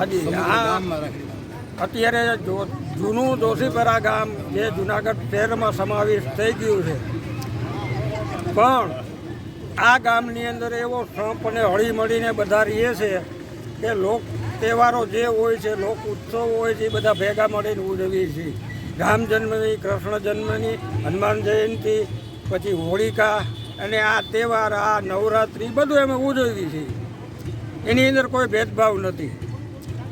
હાજી આ અત્યારે જૂનું દોશીપરા ગામ જે જુનાગઢ શહેરમાં સમાવેશ થઈ ગયું છે. પણ આ ગામની અંદર એવો સંપ અને હળી મળીને બધા રહીએ છે કે લોક તહેવારો જે હોય છે લોક ઉત્સવો હોય છે એ બધા ભેગા મળીને ઉજવીએ છીએ. રામ જન્મની કૃષ્ણ જન્મની હનુમાન જયંતિ પછી હોળિકા અને આ તહેવાર આ નવરાત્રિ બધું અમે ઉજવીએ છીએ. એની અંદર કોઈ ભેદભાવ નથી.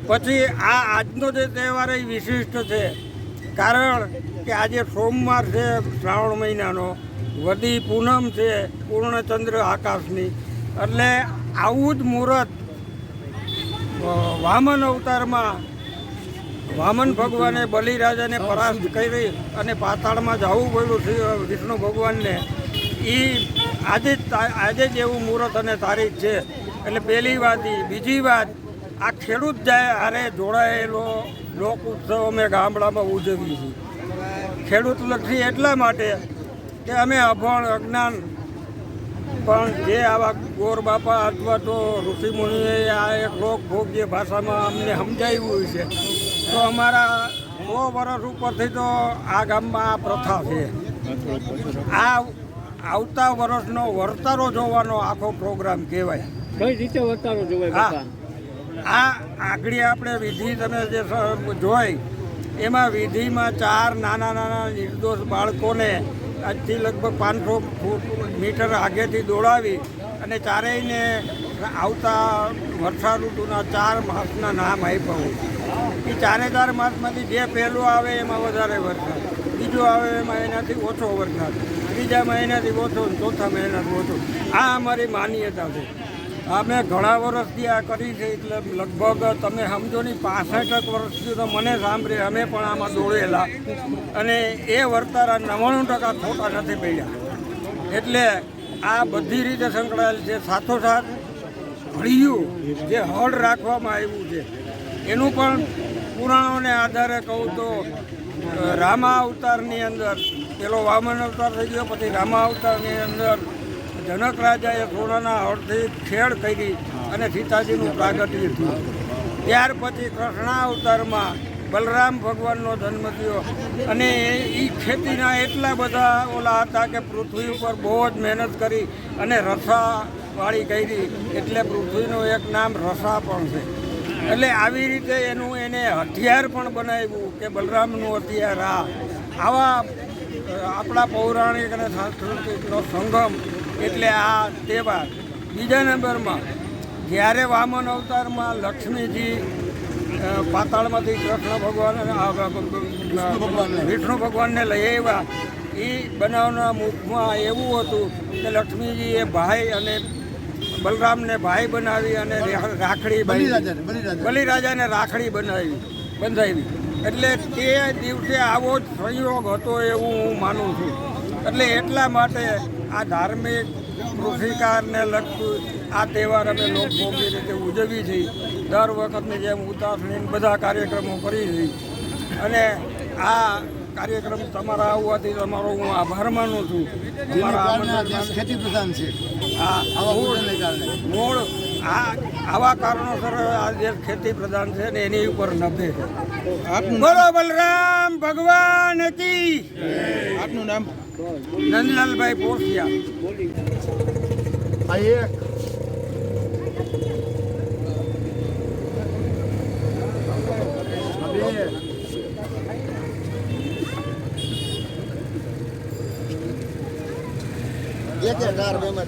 પછી આ આજનો જે તહેવાર એ વિશિષ્ટ છે. કારણ કે આજે સોમવાર છે, શ્રાવણ મહિનાનો. વદી પૂનમ છે, પૂર્ણચંદ્ર આકાશની. એટલે આવું જ મુહૂર્ત વામન અવતારમાં વામન ભગવાને બલિરાજાને પરાસ્ત કરી અને પાતાળમાં જવું પડ્યું વિષ્ણુ ભગવાનને. એ આજે આજે જ એવું મુહૂર્ત અને તારીખ છે. એટલે પહેલી વાત બીજી વાત આ ખેડૂત જાય હારે જોડાયેલો લોક ઉત્સવ અમે ગામડામાં ઉજવીએ છીએ. ખેડૂત લક્ષી એટલા માટે કે અમે અભણ અજ્ઞાન પણ જે આવા ગોર બાપા અથવા તો ઋષિમુનિએ આ એક લોકભોગ્ય ભાષામાં અમને સમજાવ્યું છે તો અમારા સો વર્ષ ઉપરથી તો આ ગામમાં આ પ્રથા છે. આ આવતા વર્ષનો વર્તારો જોવાનો આખો પ્રોગ્રામ કહેવાય. કઈ રીતે વર્તારો જોવાય આ આગળ આપણે વિધિ તમે જે જોઈ, એમાં વિધિમાં ચાર નાના નાના નિર્દોષ બાળકોને આજથી લગભગ પાંચસો ફૂટ મીટર આગેથી દોડાવી અને ચારેયને આવતા વર્ષા ઋતુના ચાર માસના નામ આપ્યું એ ચારે ચાર માસમાંથી જે પહેલું આવે એમાં વધારે વરસાદ. બીજો આવે એમાં એનાથી ઓછો વરસાદ. બીજા મહિનાથી ઓછો ચોથા મહિનાથી ઓછો. આ અમારી માન્યતા છે. અમે ઘણા વર્ષથી આ કરી છે, એટલે લગભગ તમે સમજો ને, પાસઠ વર્ષથી તો મને સાંભળે અમે પણ આમાં દોડેલા અને એ વર્તારા નવ્વાણું ટકા ખોટા નથી પડ્યા. એટલે આ બધી રીતે સંકળાયેલ છે. સાથોસાથ હળિયું જે હળ રાખવામાં આવ્યું છે, એનું પણ પુરાણોને આધારે કહું તો રામા અવતારની અંદર, પેલો વામન અવતાર થઈ ગયો, પછી રામા અવતારની અંદર જનક રાજાએ સોનાના હળથી ખેડ કરી અને સીતાજીનું પ્રાગટ્ય થયું. ત્યાર પછી કૃષ્ણાવતારમાં બલરામ ભગવાનનો જન્મ થયો અને એ ખેતીના એટલા બધા ઓલા હતા કે પૃથ્વી ઉપર બહુ જ મહેનત કરી અને રસાવાળી કરી એટલે પૃથ્વીનું એક નામ રસા પણ છે. એટલે આવી રીતે એનું એને હથિયાર પણ બનાવ્યું કે બલરામનું હથિયાર આ. આવા આપણા પૌરાણિક અને સાંસ્કૃતિકનો સંગમ એટલે આ તહેવાર બીજા નંબરમાં જ્યારે વામન અવતારમાં લક્ષ્મીજી પાતાળમાંથી કૃષ્ણ ભગવાન વિષ્ણુ ભગવાનને. લઈ આવ્યા. એ બનાવના મુખમાં એવું હતું કે લક્ષ્મીજીએ ભાઈ અને બલરામને ભાઈ બનાવી અને રાખડી બલિરાજાને રાખડી બનાવી બંધાવી. એટલે તે દિવસે આવો જ સંયોગ હતો એવું હું માનું છું. એટલે એટલા માટે આ ધાર્મિક કૃષિકારને લગતું આ તહેવાર અમે લોકભોગી રીતે ઉજવી છીએ. દર વખતની જેમ ઉતાસણી ને બધા કાર્યક્રમો કરી છીએ. અને આ કાર્યક્રમ તમારા આવવાથી તમારો હું આભાર માનું છું. ખેતી પ્રધાન છે. મૂળ આ આવા કારણોસર આ જે ખેતી પ્રધાન છે ને એની ઉપર નભે. છે બોલો બલરામ ભગવાન હતી આપનું નામ? નંદલાલભાઈ પોસિયા આ એક. એક એક બે માં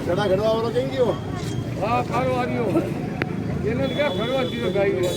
ઘડા ઘડવા વાળો કઈ ગયો હા ફાળો આવ્યો એને ક્યાં ફરવા દીધો ગાય?